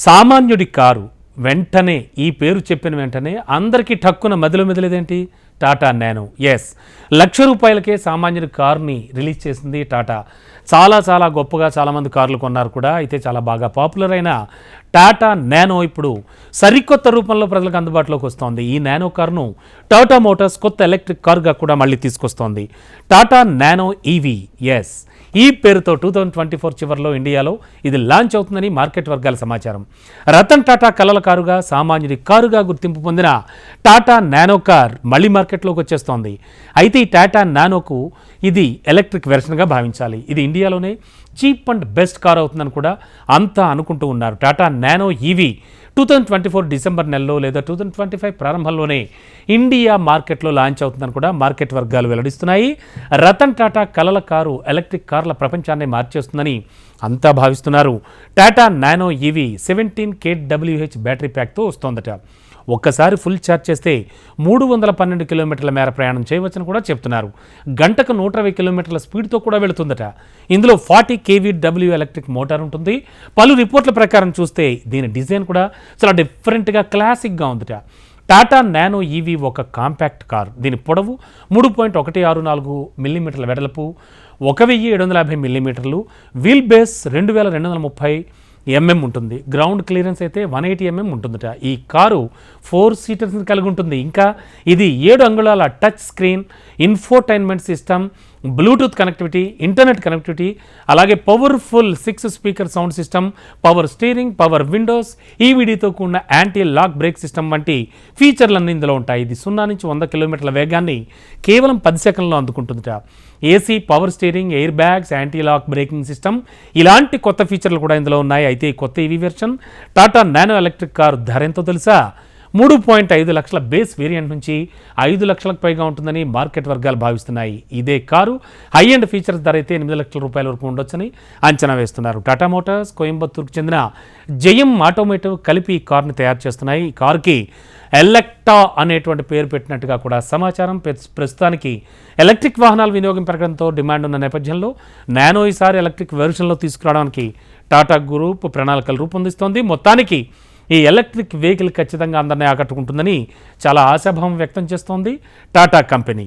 సామాన్యుడి కారు వెంటనే ఈ పేరు చెప్పిన వెంటనే అందరికీ టక్కున మదిలో మెదిలేదేంటి? టాటా నానో. ఎస్ లక్ష రూపాయలకే సామాన్యుడి కారుని రిలీజ్ చేసింది టాటా. చాలా చాలా గొప్పగా చాలామంది కార్లు కొన్నారు కూడా. అయితే చాలా బాగా పాపులర్ అయిన టాటా నానో ఇప్పుడు సరికొత్త రూపంలో ప్రజలకు అందుబాటులోకి వస్తోంది. ఈ నానో కారును టాటా మోటార్స్ కొత్త ఎలక్ట్రిక్ కారుగా కూడా మళ్ళీ తీసుకొస్తోంది. Tata Nano EV S E పేరుతో టూ థౌజండ్ ట్వంటీ ఫోర్ చివరిలో ఇండియాలో ఇది లాంచ్ అవుతుందని మార్కెట్ వర్గాల సమాచారం. రతన్ టాటా కలల కారుగా సామాన్యుడి కారుగా గుర్తింపు పొందిన టాటా నానో కార్ మళ్ళీ మార్కెట్లోకి వచ్చేస్తోంది. అయితే ఈ టాటా నానోకు ఇది ఎలక్ట్రిక్ వెర్షన్గా భావించాలి. ఇది ఇండియాలోనే చీప్ అండ్ బెస్ట్ కార్ అవుతుందని కూడా అంతా అనుకుంటూ ఉన్నారు. Tata Nano EV two thousand twenty four December నెలలో లేదా టూ థౌజండ్ ట్వంటీ ఫైవ్ ప్రారంభంలోనే ఇండియా మార్కెట్లో లాంచ్ అవుతుందని కూడా మార్కెట్ వర్గాలు వెల్లడిస్తున్నాయి. రతన్ టాటా కలల కారు ఎలక్ట్రిక్ కార్ల ప్రపంచాన్ని మార్చేస్తుందని అంతా భావిస్తున్నారు. టాటా నానో ఈవీ సెవెంటీన్ కేడబ్ల్యూహెచ్ బ్యాటరీ ప్యాక్తో వస్తోందట. ఒక్కసారి ఫుల్ ఛార్జ్ చేస్తే మూడు వందల పన్నెండు కిలోమీటర్ల మేర ప్రయాణం చేయవచ్చని కూడా చెప్తున్నారు. గంటకు నూట ఇరవై కిలోమీటర్ల స్పీడ్తో కూడా వెళుతుందట. ఇందులో forty KV W electric motor ఉంటుంది పలు రిపోర్ట్ల ప్రకారం చూస్తే దీని డిజైన్ కూడా చాలా డిఫరెంట్గా క్లాసిక్గా ఉందిట. టాటా నానో ఈవీ ఒక కాంపాక్ట్ కార్ దీని పొడవు మూడు పాయింట్ ఒకటి ఆరు నాలుగు మిల్లీమీటర్ల వెడల్పు ఒక వెయ్యి ఏడు వందల యాభై మిల్లీమీటర్లు వీల్ బేస్ రెండు వేల రెండు వందల ముప్పై ఎంఎం ఉంటుంది. గ్రౌండ్ క్లియరెన్స్ అయితే వన్ ఎయిటీ ఎంఎం ఉంటుందట. ఈ కారు ఫోర్ సీటర్స్ని కలిగి ఉంటుంది. ఇంకా ఇది ఏడు అంగుళాల touch screen infotainment system Bluetooth connectivity internet connectivity అలాగే powerful six speaker sound system power steering power windows ఈవీడీతో కూడిన యాంటీ లాక్ బ్రేక్ సిస్టమ్ వంటి ఫీచర్లన్నీ ఇందులో ఉంటాయి. ఇది సున్నా నుంచి వంద కిలోమీటర్ల వేగాన్ని కేవలం పది సెకండ్లో అందుకుంటుందిట. AC power steering air bags anti lock braking system ఇలాంటి కొత్త ఫీచర్లు కూడా ఇందులో ఉన్నాయి. అయితే ఈ కొత్త EV version Tata Nano electric car ధర ఎంతో తెలుసా? మూడు పాయింట్ ఐదు లక్షల బేస్ వేరియంట్ నుంచి ఐదు లక్షలకు పైగా ఉంటుందని మార్కెట్ వర్గాలు భావిస్తున్నాయి. ఇదే కారు హై అండ్ ఫీచర్స్ ధర అయితే ఎనిమిది లక్షల రూపాయల వరకు ఉండొచ్చని అంచనా వేస్తున్నారు. టాటా మోటార్స్ కోయంబత్తూరుకు చెందిన జయం ఆటోమేటివ్ కలిపి ఈ కార్ని తయారు చేస్తున్నాయి. ఈ కారుకి ఎలక్టా అనేటువంటి పేరు పెట్టినట్టుగా కూడా సమాచారం ప్రస్తుతానికి ఎలక్ట్రిక్ వాహనాల వినియోగం పెరగడంతో డిమాండ్ ఉన్న నేపథ్యంలో నానో ఈసారి ఎలక్ట్రిక్ వెర్షన్లో తీసుకురావడానికి టాటా గ్రూప్ ప్రణాళికలు రూపొందిస్తోంది. మొత్తానికి ఈ ఎలక్ట్రిక్ వెహికల్ ఖచ్చితంగా అందరినీ ఆకట్టుకుంటుందని చాలా ఆశాభావం వ్యక్తం చేస్తోంది టాటా కంపెనీ.